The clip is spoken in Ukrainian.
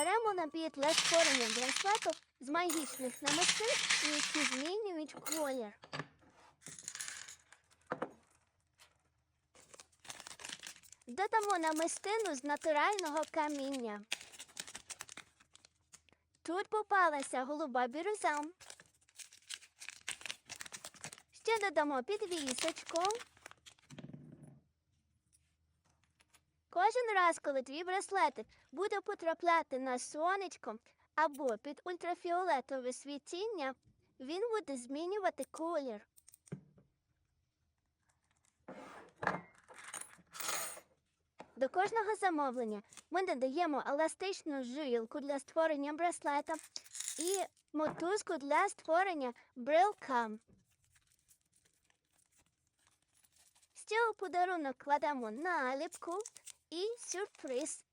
Беремо набір для створення браслету з магічних намистин, які змінюють колір. Додамо намистину з натурального каміння. Тут попалася голуба бірюза. Ще додамо підвісочку. Кожен раз, коли твій браслетик буде потрапляти на сонечко або під ультрафіолетове світіння, він буде змінювати колір. До кожного замовлення ми додаємо еластичну жилку для створення браслета і мотузку для створення брелка. У подарунок кладемо наліпку і сюрприз